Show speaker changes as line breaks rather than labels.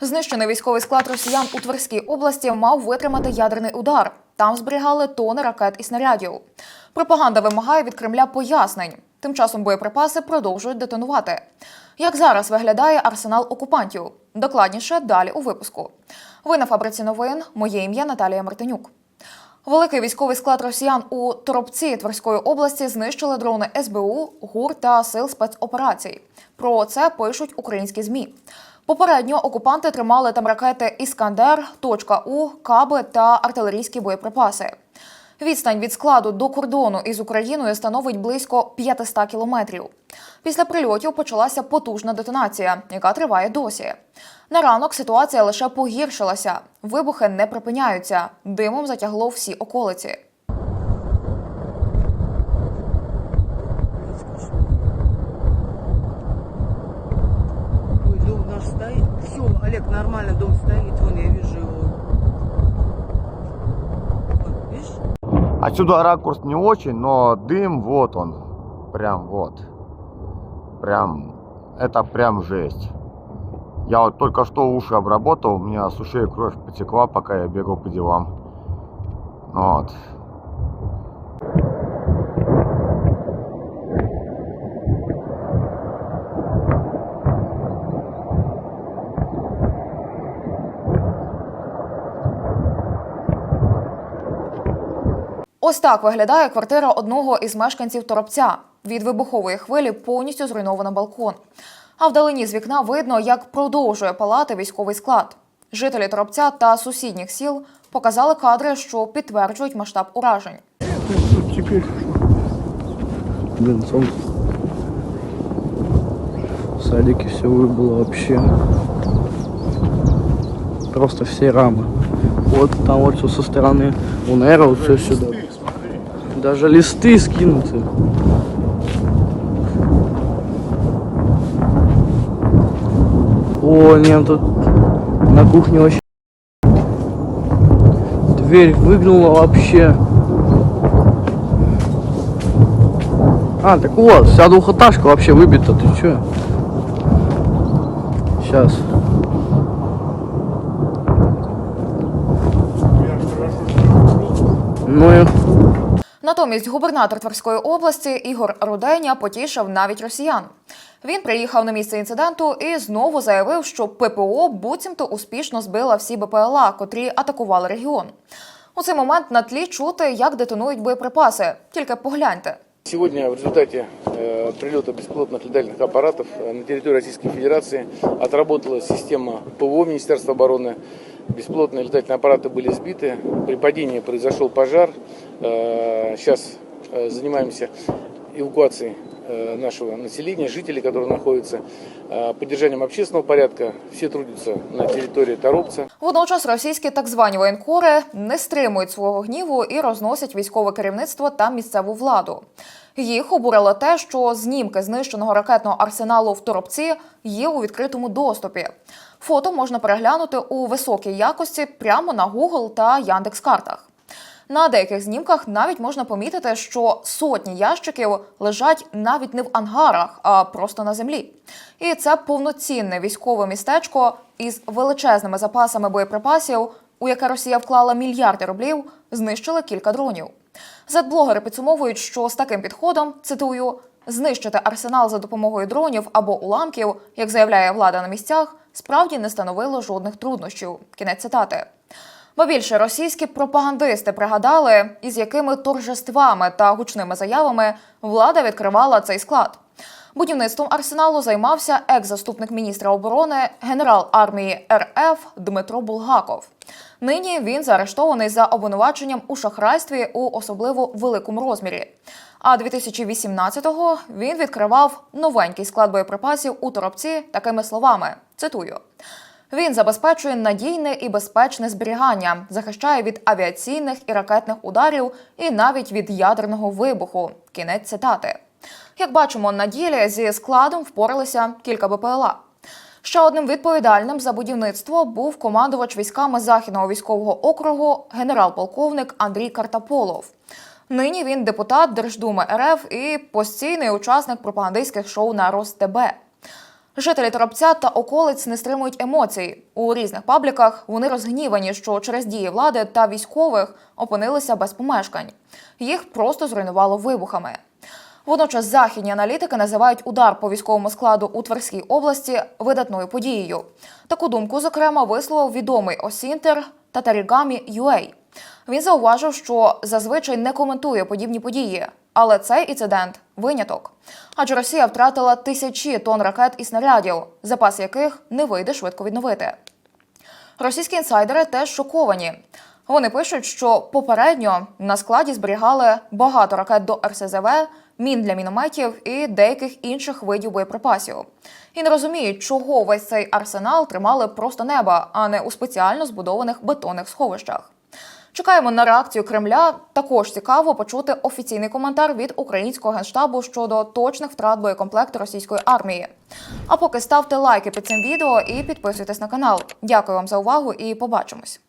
Знищений військовий склад росіян у Тверській області мав витримати ядерний удар. Там зберігали тони ракет і снарядів. Пропаганда вимагає від Кремля пояснень. Тим часом боєприпаси продовжують детонувати. Як зараз виглядає арсенал окупантів? Докладніше далі у випуску. Ви на фабриці новин. Моє ім'я Наталія Мартинюк. Великий військовий склад росіян у Торопці Тверської області знищили дрони СБУ, ГУР та сил спецоперацій. Про це пишуть українські змі. Попередньо окупанти тримали там ракети Іскандер, точка У, каби та артилерійські боєприпаси. Відстань від складу до кордону із Україною становить близько 500 кілометрів. Після прильотів почалася потужна детонація, яка триває досі. На ранок ситуація лише погіршилася. Вибухи не припиняються. Димом затягло всі околиці.
Олег, нормально, дом стоит. Вон, я вижу его. Вон, видишь?
Отсюда ракурс не очень, но дым вот он. Прям вот. Прям. Это прям жесть. Я вот только что уши обработал, у меня с ушей кровь потекла, пока я бегал по делам. Вот.
Ось так виглядає квартира одного із мешканців Торопця. Від вибухової хвилі повністю зруйновано балкон. А вдалині з вікна видно, як продовжує палати військовий склад. Жителі Торопця та сусідніх сіл показали кадри, що підтверджують масштаб уражень.
Тут теперь Блин, солнце. В садике все выбыло вообще. Просто все рамы. Вот там вот все со стороны Унера, вот все сюда. Даже листы скинуты. О, нет, тут на кухне вообще дверь выгнула вообще. А, так вот, вся двухэтажка вообще выбита, ты чё? Сейчас. Ну и
Натомість губернатор Тверської області Ігор Руденя потішив навіть росіян. Він приїхав на місце інциденту і знову заявив, що ППО буцімто успішно збила всі БПЛА, котрі атакували регіон. У цей момент на тлі чути, як детонують боєприпаси. Тільки погляньте.
Сегодня в результате э, прилета беспилотных летательных аппаратов э, на территории Российской Федерации отработала система ПВО Министерства обороны. Беспилотные летательные аппараты были сбиты. При падении произошел пожар. Э, сейчас э, занимаемся эвакуацией э, нашего населения, жителей, которые находятся, э, поддержанием общественного порядка. Все трудятся на территории Торопца.
Водночас російські так звані воєнкори не стримують свого гніву і розносять військове керівництво та місцеву владу. Їх обурило те, що знімки знищеного ракетного арсеналу в Торопці є у відкритому доступі. Фото можна переглянути у високій якості прямо на Google та Яндекс.Картах. На деяких знімках навіть можна помітити, що сотні ящиків лежать навіть не в ангарах, а просто на землі. І це повноцінне військове містечко із величезними запасами боєприпасів, у яке Росія вклала мільярди рублів, знищили кілька дронів. Зетблогери підсумовують, що з таким підходом цитую. Знищити арсенал за допомогою дронів або уламків, як заявляє влада на місцях, справді не становило жодних труднощів. Кінець цитати. Ба більше російські пропагандисти пригадали, із якими торжествами та гучними заявами влада відкривала цей склад. Будівництвом арсеналу займався екс-заступник міністра оборони, генерал армії РФ Дмитро Булгаков. Нині він заарештований за обвинуваченням у шахрайстві у особливо великому розмірі. А 2018-го він відкривав новенький склад боєприпасів у Торопці такими словами: цитую. Він забезпечує надійне і безпечне зберігання, захищає від авіаційних і ракетних ударів і навіть від ядерного вибуху. Кінець цитати. Як бачимо, на ділі зі складом впоралися кілька БПЛА. Ще одним відповідальним за будівництво був командувач військами Західного військового округу генерал-полковник Андрій Картаполов. Нині він депутат Держдуми РФ і постійний учасник пропагандистських шоу на РосТБ. Жителі Торопця та околиць не стримують емоцій. У різних пабліках вони розгнівані, що через дії влади та військових опинилися без помешкань. Їх просто зруйнувало вибухами. Водночас західні аналітики називають удар по військовому складу у Тверській області видатною подією. Таку думку, зокрема, висловив відомий осінтер Татарігамі Юей. Він зауважив, що зазвичай не коментує подібні події, але цей інцидент виняток. Адже Росія втратила тисячі тонн ракет і снарядів, запас яких не вийде швидко відновити. Російські інсайдери теж шоковані. Вони пишуть, що попередньо на складі зберігали багато ракет до РСЗВ, мін для мінометів і деяких інших видів боєприпасів. І не розуміють, чого весь цей арсенал тримали просто неба, а не у спеціально збудованих бетонних сховищах. Чекаємо на реакцію Кремля. Також цікаво почути офіційний коментар від українського генштабу щодо точних втрат боєкомплекту російської армії. А поки ставте лайки під цим відео і підписуйтесь на канал. Дякую вам за увагу і побачимось.